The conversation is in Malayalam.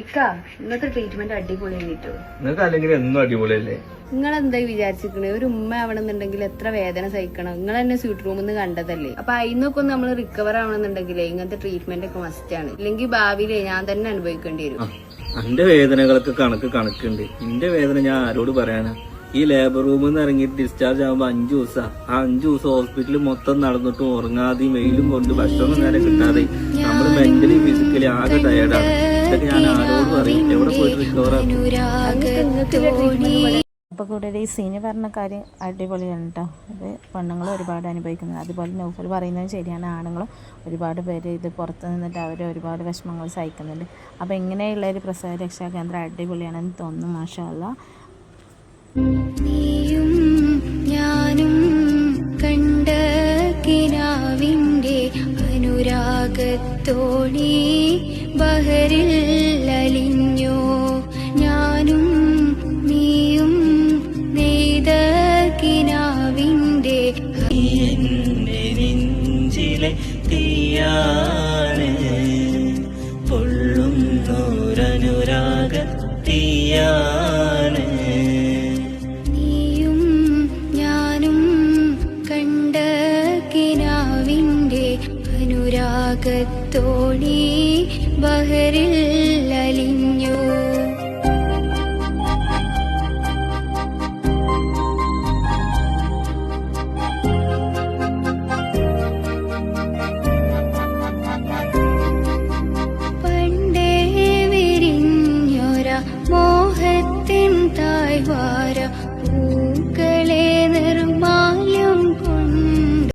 ഇക്ക ഇന്നത്തെ ട്രീറ്റ്മെന്റ് അടിപൊളിയാണ് കിട്ടും നിങ്ങൾക്ക് അല്ലെങ്കിൽ എന്നും അടിപൊളിയല്ലേ? നിങ്ങൾ എന്തായി വിചാരിച്ചിരിക്കണേ? ഒരു ഉമ്മ ആവണമെന്നുണ്ടെങ്കിൽ എത്ര വേദന സഹിക്കണം? നിങ്ങൾ തന്നെ സ്വീറ്റ് റൂമിൽ നിന്ന് കണ്ടതല്ലേ? അപ്പൊ അതിനൊക്കെ ഒന്ന് നമ്മൾ റിക്കവർ ആവണമെന്നുണ്ടെങ്കിലേ ഇങ്ങനത്തെ ട്രീറ്റ്മെന്റ് ഒക്കെ മസ്റ്റ് ആണ്. ഇല്ലെങ്കിൽ ഭാവിയിലെ ഞാൻ തന്നെ അനുഭവിക്കേണ്ടി വരും. എന്റെ വേദനകൾക്ക് കണക്ക് കണക്കുണ്ട്. എന്റെ വേദന ഞാൻ ആരോട് പറയാനാ ഈ ലേബർ റൂമിൽ നിന്ന് ഇറങ്ങി ഡിസ്ചാർജ് ആകുമ്പോ അഞ്ചു ദിവസം. ആ അഞ്ചു ദിവസം ഹോസ്പിറ്റലിൽ മൊത്തം നടന്നിട്ടും ഉറങ്ങാതെയും വെയിലും കൊണ്ട് ഭക്ഷണം നേരെ കിട്ടാതെ നമ്മൾ മെന്റലി ഫിസിക്കലി ആകെ ടയേർഡാണ് ഇതൊക്കെ ഞാൻ ആരോട് എവിടെ പോയിട്ട് റിക്കവർ ആക്കും? അപ്പോൾ കൂടുതൽ ഈ സീന് പറഞ്ഞ കാര്യം അടിപൊളിയാണ് കേട്ടോ അത് പെണ്ണുങ്ങൾ ഒരുപാട് അനുഭവിക്കുന്നത്. അതുപോലെ നൗഫൽ പറയുന്നത് ശരിയാണ്. ആണുങ്ങളും ഒരുപാട് പേര് ഇത് പുറത്ത് നിന്നിട്ട് അവർ ഒരുപാട് വിഷമങ്ങൾ സഹിക്കുന്നുണ്ട്. അപ്പോൾ ഇങ്ങനെയുള്ള ഒരു പ്രസവ രക്ഷാ കേന്ദ്രം അടിപൊളിയാണെന്ന് തോന്നുന്നു മാഷാല്ല അനുരാഗത്തോണി ബഹറിൽ അലിഞ്ഞോ. ഞാനും നീയും നെയ്ത കിനാവിന്റെ നെഞ്ചിലെ തീയാണ്. പൊള്ളുന്നൊരനുരാഗത്തീയാണ് അകത്തോടി ബഹറിൽ അലിഞ്ഞു. മോഹത്തിൻ തായ്വാര പൂക്ക